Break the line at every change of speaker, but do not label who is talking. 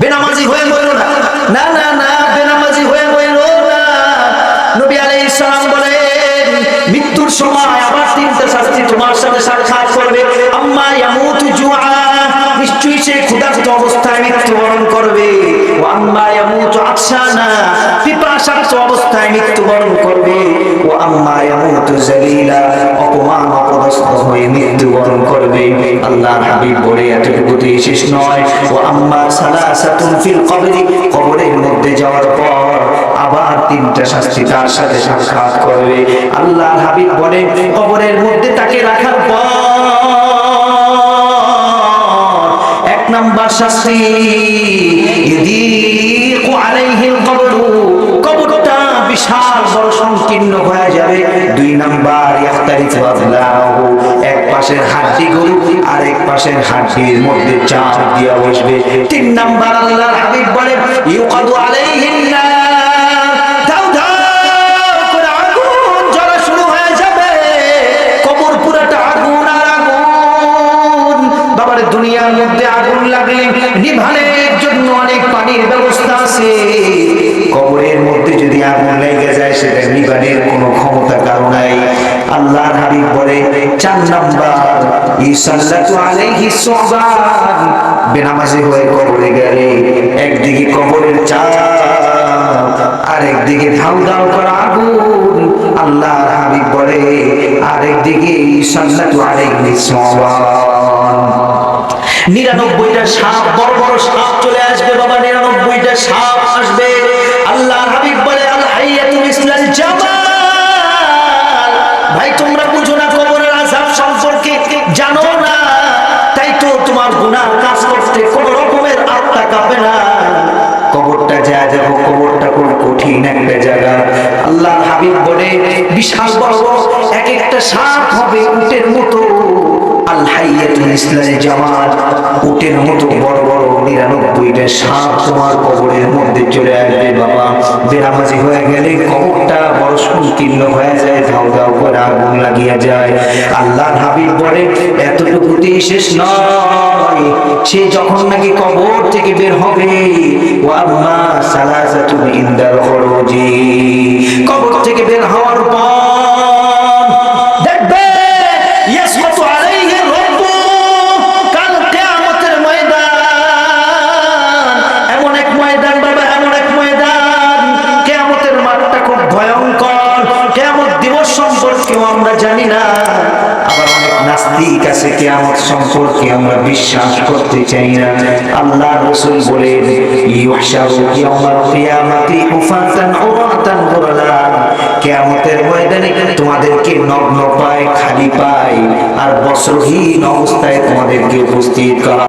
বেনামাজি হয়ে গইল না। না না না, বেনামাজি হয়ে গইল না। নবী আলাইহিস সালাম বলেন, মৃত্যুর সময় আবার তিনটা শাস্তি তোমার সাথে সাক্ষাৎ করবে। আম্মা ইয়ামুতু জুআ, নিশ্চয়ই সে ক্ষুধার্ত অবস্থায় মৃত্যুবরণ করবে। ও আম্মা ইয়ামুতু আতশানা পিপাসার্ত অবস্থায় মৃত্যুবরণ করবে। ও আম্মা ইয়ামুতু জালিলা, অপমান অপদস্থ হয়ে করবে। আল্লাহর হাবিব বলে এতটুকুতেই শেষ নয়। ও আম্মা সালাসাতুন ফিল কবরি, কবরের মধ্যে যাওয়ার পর আবার তিনটা শাস্তি তার সাথে সাক্ষাৎ করবে। আল্লাহর হাবিব বলে, কবরের মধ্যে তাকে রাখার পর এক নাম্বার শাস্তি ইদিকু আলাইহিল কবরু বিশাল বড় সংকীর্ণ হয়ে যাবে। দুই নাম্বার এক পাশের হাড্ডি গরু আর এক পাশের হাড্ডির মধ্যে চাপ দিয়া বসবে। তিন নাম্বার, আল্লাহর হাবিব বলে ইউকাদু নিভানের কোনো ক্ষমতা কারও নাই। আল্লাহর হাবিব বলে, চার নাম্বার, ইসাল্লাতু আলাইহি সুবহান বেনামাজি হয়ে কবরে গেলে একদিকে কবরের চাপ আরেকদিকে ধাউ ধাউ করা আগুন। আল্লাহর হাবিব বলে আরেকদিকে সাল্লাতু আলাইহি সাওয়ান নিরানব্বইটা সাপ, বড় বড় সাপ চলে আসবে বাবা, নিরানব্বইটা সাপ। রকমের কাঁপে না। কবরটা যা যাব কবরটা খুব কঠিন একটা জায়গা। আল্লাহ হাবিব বলে বিশাল বড় এক একটা সাপ হবে উটের মতো। আল ইসলামে জামাত উটের মতো বড় বড় নিরানব্বইটা সাপ তোমার কবরের মধ্যে চলে আসবে বাবা। বেনামাজি হয়ে গেলে কবরটা বড় সংকীর্ণ হয়ে যায় ধাও ধাও করে আগুন লাগিয়া যায়। আল্লাহ হাবিব বলে, এতটুকুতেই শেষ নয়। সে যখন নাকি কবর থেকে বের হবে, ওয়াম্মা সালাসাতুন ইনদাল খুরুজি। কবর থেকে বের হওয়ার জানি না। আবার অনেক নাস্তিক আছে সম্পর্কে আমরা বিশ্বাস করতে চাই না। আল্লাহ রাসূল বলেন, ইউহশারু ইয়াউমাল কিয়ামাতি হুফাতান উরাতান গুরালা ময়দানে তোমাদেরকে নগ্ন পায়, খালি পায়, আর বস্ত্রহীন অবস্থায় তোমাদেরকে উপস্থিত করা